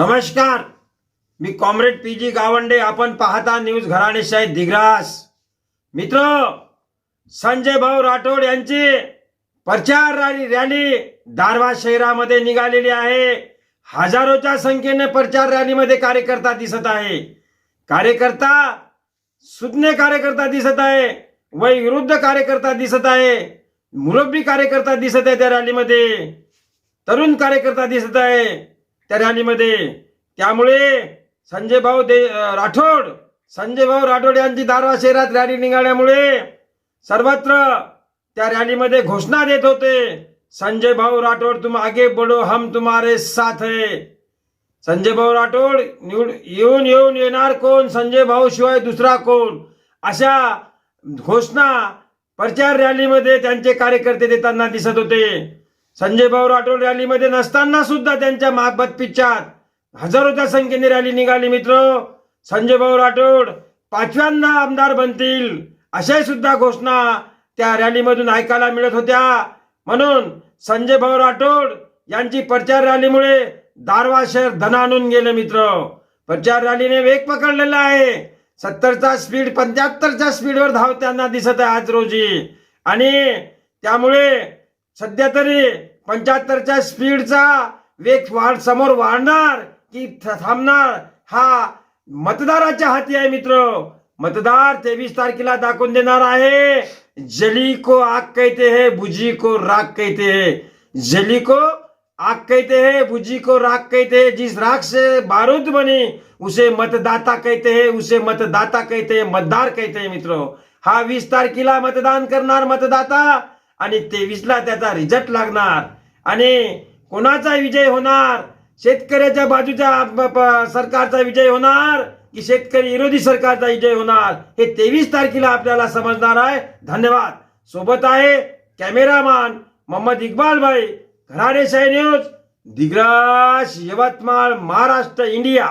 नमस्कार. मी comrade P G Gawande. आपण पाहता न्यूज घराणेशाही दिग्रास. मित्र संजय भाऊ राठोड यांची प्रचार रॅली रॅली दारवा शहरामध्ये निघालेली आहे. हजारोच्या संख्येने प्रचार रॅलीमध्ये कार्यकर्ता दिसत आहे. कार्यकर्ता सुज्ञ कार्यकर्ता दिसत आहे. वय विरुद्ध कार्यकर्ता दिसत आहे. मुरब्बी कार्यकर्ता दिसत आहे त्या रॅलीमध्ये. तरुण कार्यकर्ता दिसत आहे. त्या रॅलीमध्ये त्यामुळे संजय भाऊ दे राठोड संजय भाऊ राठोड यांची दारवा शहरात रॅली निघाल्यामुळे सर्वत्र त्या रॅलीमध्ये घोषणा देत होते संजय भाऊ राठोड तुम आगे बडो हम तुम्हारे साथ है. संजय भाऊ राठोड निवड येऊन येऊन येणार कोण? संजय भाऊ शिवाय दुसरा कोण? अशा घोषणा प्रचार रॅलीमध्ये त्यांचे कार्यकर्ते देताना दिसत होते. संजय भाऊ राठोड रॅलीमध्ये नसताना सुद्धा त्यांच्या मागबत पिच्चात हजारोच्या संख्येने रॅली निघाली मित्र. संजय भाऊ राठोड पाचव्यांदा आमदार बनतील अशा सुद्धा घोषणा त्या रॅलीमधून ऐकायला मिळत होत्या. म्हणून संजय भाऊ राठोड यांची प्रचार रॅलीमुळे दारवा शहर धन आणून गेले मित्र. प्रचार रॅलीने वेग पकडलेला आहे. सत्तरचा स्पीड पंच्याहत्तरच्या स्पीडवर धावताना दिसत आहे आज रोजी. आणि त्यामुळे सध्या तरी पंच्याहत्तरच्या स्पीडचा वेग वाढ समोर वाढणार की थांबणार हा मतदाराच्या हाती आहे मित्र. मतदार तेवीस तारखेला दाखवून देणार आहे. जली को आग कहते हे बुजी को राख कहते है. जली को आग कहते है बुजी को राख कहते है. जिस राग से बारूद बनी उसे मतदाता कहते है उसे मतदाता कहते है मतदार कहते मित्र. हा वीस तारखेला मतदान करणार मतदाता आणि तेवीसला त्याचा रिझल्ट लागणार. आणि कोणाचा विजय होणार? शेतकऱ्याच्या बाजूच्या प- सरकारचा विजय होणार की शेतकरी विरोधी सरकारचा विजय होणार? हे तेवीस तारखेला आपल्याला समजणार आहे. धन्यवाद. सोबत आहे कॅमेरामॅन मोहम्मद इक्बाल भाई. घराणे न्यूज दिग्राश यवतमाळ महाराष्ट्र इंडिया.